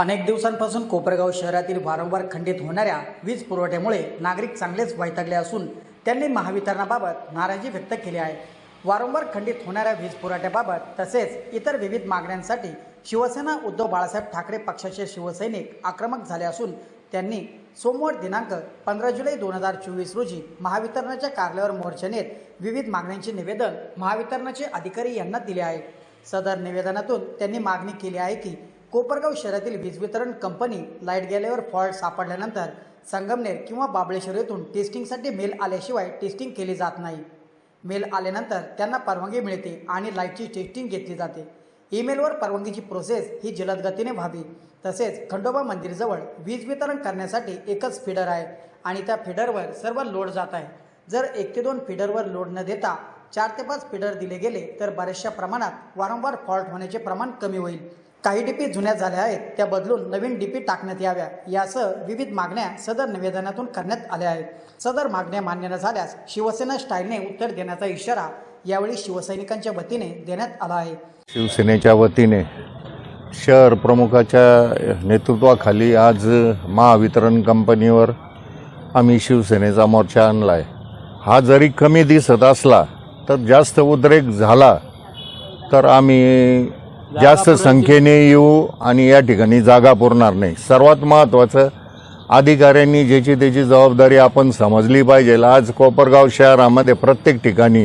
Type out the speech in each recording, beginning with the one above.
अनेक दिवसांपासून कोपरगाव शहरातील वारंवार खंडित होणाऱ्या वीज पुरवठ्यामुळे नागरिक चांगलेच वैतागले असून त्यांनी महावितरणाबाबत नाराजी व्यक्त केली आहे. वारंवार खंडित होणाऱ्या वीज पुरवठ्याबाबत तसेच इतर विविध मागण्यांसाठी शिवसेना उद्धव बाळासाहेब ठाकरे पक्षाचे शिवसैनिक आक्रमक झाले असून त्यांनी सोमवार दिनांक पंधरा जुलै दोन हजार चोवीस रोजी महावितरणाच्या कार्यालयावर मोर्चा नेत विविध मागण्यांचे निवेदन महावितरणाचे अधिकारी यांना दिले आहे. सदर निवेदनातून त्यांनी मागणी केली आहे की कोपरगाव शहरातील वीज वितरण कंपनी लाइट गेल्यावर फॉल्ट सापडल्यानंतर संगमनेर किंवा बाबळेश्वर येथून टेस्टिंगसाठी मेल आल्याशिवाय टेस्टिंग केली जात नाही. मेल आल्यानंतर त्यांना परवानगी मिळते आणि लाईटची टेस्टिंग घेतली जाते. ईमेलवर परवानगीची प्रोसेस ही जलद गतीने व्हावी. तसेच खंडोबा मंदिरजवळ वीज वितरण करण्यासाठी एकच फीडर आहे आणि त्या फिडरवर सर्व लोड जात आहे. जर एक ते दोन फिडरवर लोड न देता चार ते पाच फीडर दिले गेले तर बऱ्याचशा प्रमाणात वारंवार फॉल्ट होण्याचे प्रमाण कमी होईल. काही डीपी जुन्या झाल्या आहेत त्या बदलून नवीन डीपी टाकण्यात याव्या यासह विविध मागण्या सदर निवेदनातून करण्यात आल्या आहेत. सदर मागण्या मान्य न झाल्यास शिवसेना स्टाईलने उत्तर देण्याचा इशारा यावेळी शिवसैनिकांच्या वतीने देण्यात आला आहे. शिवसेनेच्या वतीने शहर प्रमुखाच्या नेतृत्वाखाली आज महावितरण कंपनीवर आम्ही शिवसेनेचा मोर्चा आणला आहे हा जरी कमी दिसत असला तर जास्त उद्रेक झाला तर आम्ही जास्त संख्येने येऊ आणि या ठिकाणी जागा पुरणार नाही. सर्वात महत्त्वाचं अधिकाऱ्यांनी ज्याची त्याची जबाबदारी आपण समजली पाहिजे. आज कोपरगाव शहरामध्ये प्रत्येक ठिकाणी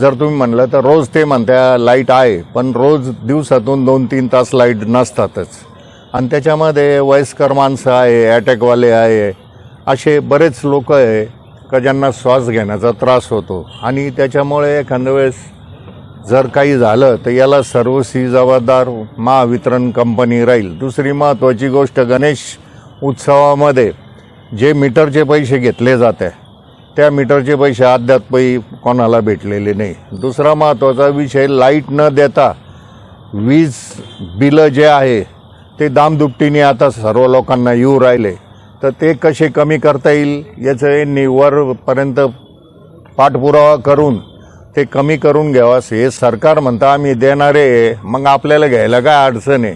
जर तुम्ही म्हणलं तर रोज ते म्हणत्या लाइट आहे पण रोज दिवसातून दोन तीन तास लाइट नसतातच. आणि त्याच्यामध्ये वयस्कर माणसं आहे अटॅकवाले आहे असे बरेच लोक आहे का ज्यांना श्वास घेण्याचा त्रास होतो. आणि त्याच्यामुळे एखाद्या वेळेस जर काही झालं तर याला सर्वस्वी जबाबदार महावितरण कंपनी राहील. दुसरी महत्त्वाची गोष्ट गणेश उत्सवामध्ये जे मीटरचे पैसे घेतले जाते त्या मीटरचे पैसे अद्यापही कोणाला भेटलेले नाही. दुसरा महत्त्वाचा विषय लाइट न देता वीज बिलं जे आहे ते दामदुपटीने आता सर्व लोकांना येऊ राहिले. तर ते कसे कमी करता येईल याचं यांनी वरपर्यंत पाठपुरावा करून ते कमी करून घ्यावास. हे सरकार म्हणतं आम्ही देणारे आहे. मग आपल्याला घ्यायला काय अडचण आहे?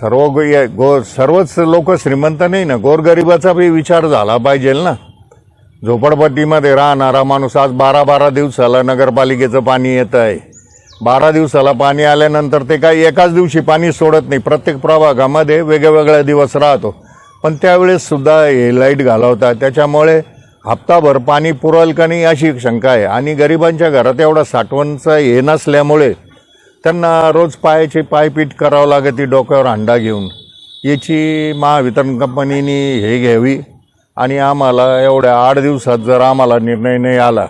सर्व गो गो सर्वच लोक श्रीमंत नाही ना? गोरगरिबाचा बी विचार झाला पाहिजे ना? झोपडपट्टीमध्ये राहणारा माणूस आज बारा बारा दिवसाला नगरपालिकेचं पाणी येतं आहे. बारा दिवसाला पाणी आल्यानंतर ते काही एकाच दिवशी पाणी सोडत नाही. प्रत्येक प्रभागामध्ये वेगळ्या वेगळा दिवस राहतो. पण त्यावेळेससुद्धा हे लाइट घालवतात. त्याच्यामुळे हप्ताभर पाणी पुरवल का नाही अशी शंका आहे. आणि गरिबांच्या घरात एवढा साठवणचं हे नसल्यामुळे त्यांना रोज पायाची पायपीट करावं लागते डोक्यावर अंडा घेऊन. याची महावितरण कंपनीने हे घ्यावी. आणि आम्हाला एवढ्या आठ दिवसात जर आम्हाला निर्णय नाही आला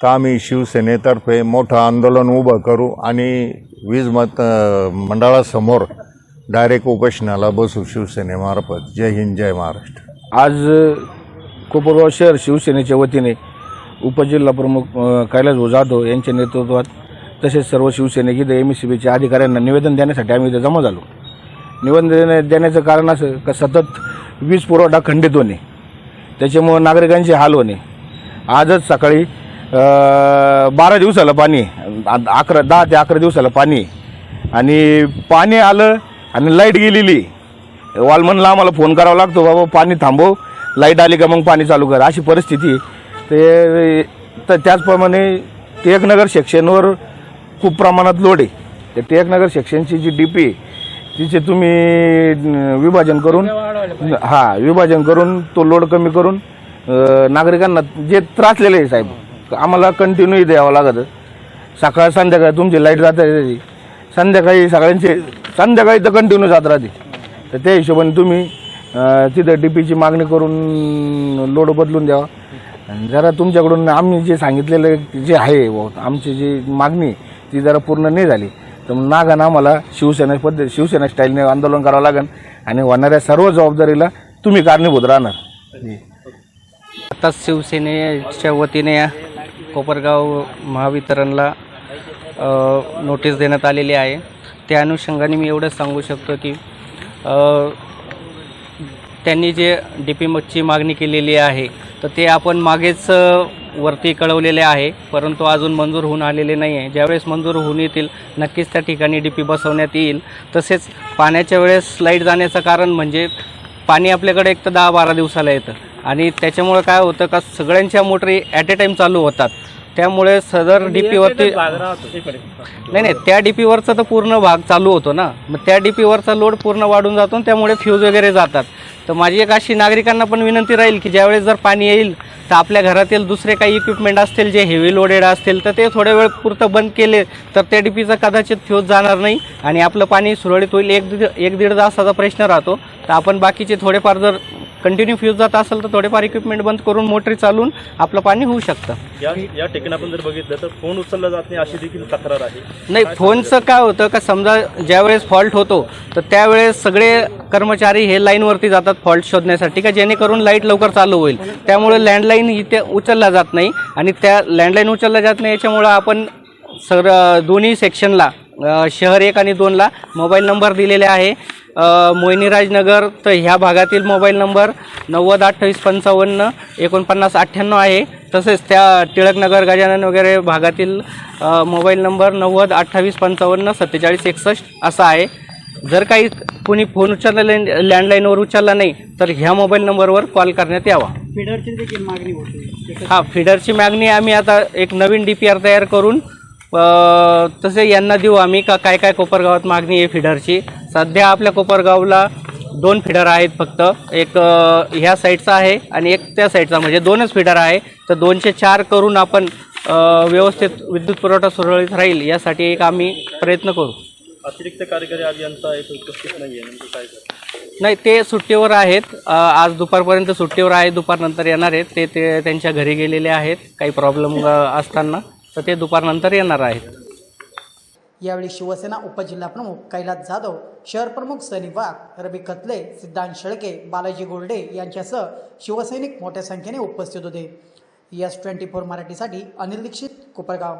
तर आम्ही शिवसेनेतर्फे मोठं आंदोलन उभं करू आणि वीज मत मंडळासमोर डायरेक्ट उपोषणाला बसू शिवसेनेमार्फत. जय हिंद जय महाराष्ट्र. आज कोपरगाव शहर शिवसेनेच्या वतीने उपजिल्हा प्रमुख अ, कैलास जाधव यांच्या नेतृत्वात तसेच सर्व शिवसैनिक इथे एम सी बीच्या अधिकाऱ्यांना निवेदन देण्यासाठी आम्ही इथे जमा झालो. निवेदन देण्या- देण्याचं कारण असं का सतत वीज पुरवठा खंडित होणे त्याच्यामुळं नागरिकांचे हाल होणे. आजच सकाळी बारा दिवसाला पाणी आ- अकरा दहा ते अकरा दिवसाला पाणी आणि पाणी आलं आणि लाइट गेलेली. वालमनला आम्हाला फोन करावा लागतो बाबा पाणी थांबव. लाइट आली का मग पाणी चालू कर अशी परिस्थिती. ते तर त्याचप्रमाणे टिळकनगर सेक्शनवर खूप प्रमाणात लोड आहे. तर टिळकनगर सेक्शनची जी डी पी तिचे तुम्ही विभाजन करून हां विभाजन करून तो लोड कमी करून नागरिकांना जे त्रासलेले आहे साहेब आम्हाला कंटिन्यू द्यावं लागतं. सकाळ संध्याकाळ तुमची लाइट जात संध्याकाळी सगळ्यांचे संध्याकाळी तर कंटिन्यू जात राहते. तर त्या हिशोबाने तुम्ही तिथं डी पीची मागणी करून लोड बदलून द्यावा. आणि जरा तुमच्याकडून आम्ही जे सांगितलेलं जे आहे व आमची जी मागणी ती जरा पूर्ण नाही झाली. तर मग आम्हाला शिवसेना पद्धत शिवसेना स्टाईलने आंदोलन करावं लागेल. आणि होणाऱ्या सर्व जबाबदारीला तुम्ही कारणीभूत राहणार. आताच शिवसेनेच्या वतीने कोपरगाव महावितरणला नोटीस देण्यात आलेली आहे. त्या अनुषंगाने मी एवढंच सांगू शकतो की त्यांनी जे डी पी मच्छी मागणी केलेली आहे तर ते आपण मागेच वरती कळवलेले आहे. परंतु अजून मंजूर होऊन आलेले नाही आहे ज्यावेळेस मंजूर होऊन येतील नक्कीच त्या ठिकाणी डी पी बसवण्यात येईल. तसेच पाण्याच्या वेळेस लाइट जाण्याचं कारण म्हणजे पाणी आपल्याकडे एक तर दहा बारा दिवसाला येतं. आणि त्याच्यामुळं काय होतं का सगळ्यांच्या मोटरी ॲट ए टाईम चालू होतात. त्यामुळे सदर डी पीवरती नाही नाही त्या डी पीवरचा तर पूर्ण भाग चालू होतो ना. मग त्या डी पीवरचा लोड पूर्ण वाढून जातो आणि त्यामुळे फ्यूज वगैरे जातात. तर माझी एक अशी नागरिकांना पण विनंती राहील की ज्यावेळेस जर पाणी येईल तर आपल्या घरातील दुसरे काही इक्विपमेंट असतील जे हेवी लोडेड असतील तर ते थोड्या वेळ पुरतं बंद केले तर त्या डी पीचा कदाचित फ्यूज जाणार नाही आणि आपलं पाणी सुरळीत होईल. एक दीड एक दीड तासाचा प्रश्न राहतो. तर आपण बाकीचे थोडेफार जर कंटिन्यू फ्यूज जात असेल तर थोडेफार इक्विपमेंट बंद करून मोटरी चालून आपलं पाणी होऊ शकतं. या या ठिकाणी आपण जर बघितलं तर फोन उचलला जात नाही अशी देखील तक्रार आहे. नाही फोनचं काय होतं का समजा ज्यावेळेस फॉल्ट होतो तर त्यावेळेस सगळे कर्मचारी हे लाईनवरती जातात फॉल्ट शोधण्यासाठी का जेणेकरून लाइट लवकर चालू होईल. त्यामुळे लँडलाईन इथे उचलला जात नाही आणि त्या लँडलाईन उचलला जात नाही याच्यामुळं आपण सर दोन्ही सेक्शनला शहर एक आणि दोनला मोबाईल नंबर दिलेले आहे. मोहिनीराजनगर तर ह्या भागातील मोबाईल नंबर नव्वद अठ्ठावीस पंचावन्न एकोणपन्नास अठ्ठ्याण्णव आहे. तसेच त्या टिळकनगर गजानन वगैरे भागातील मोबाईल नंबर नव्वद अठ्ठावीस पंचावन्न सत्तेचाळीस एकसष्ट असा आहे. जर काही कोणी फोन उचलला लँड लँडलाईनवर उचलला नाही तर ह्या मोबाईल नंबरवर कॉल करण्यात यावा. फिडरची देखील मागणी होती. हा फिडरची मागणी आम्ही आता एक नवीन डी पी आर तयार करून तसे यांना देऊ आम्ही का काय काय कोपरगावात मागणी आहे फिडरची सध्या आपल्या कोपरगावला दोन फिडर आहेत फक्त. एक ह्या साईडचा आहे आणि एक त्या साईडचा म्हणजे दोनच फिडर आहे. तर दोनशे चार करून आपण व्यवस्थित विद्युत पुरवठा सुरळीत राहील यासाठी एक आम्ही प्रयत्न करू. अतिरिक्त कार्यकारी अभियंता एक उपस्थित नाही आहे नेमकं काय नाही ते सुट्टीवर आहेत. आज दुपारपर्यंत सुट्टीवर आहे. दुपारनंतर येणार आहेत. ते ते त्यांच्या घरी गेलेले आहेत. काही प्रॉब्लेम असताना. तर ते दुपारनंतर येणार आहेत. यावेळी शिवसेना उपजिल्हाप्रमुख कैलास जाधव शहर प्रमुख सनी वाघ रवी खतले सिद्धांत शेळके बालाजी गोल्डे यांच्यासह शिवसैनिक मोठ्या संख्येने उपस्थित होते. यस ट्वेंटी फोर मराठीसाठी अनिल दीक्षित कोपरगाव.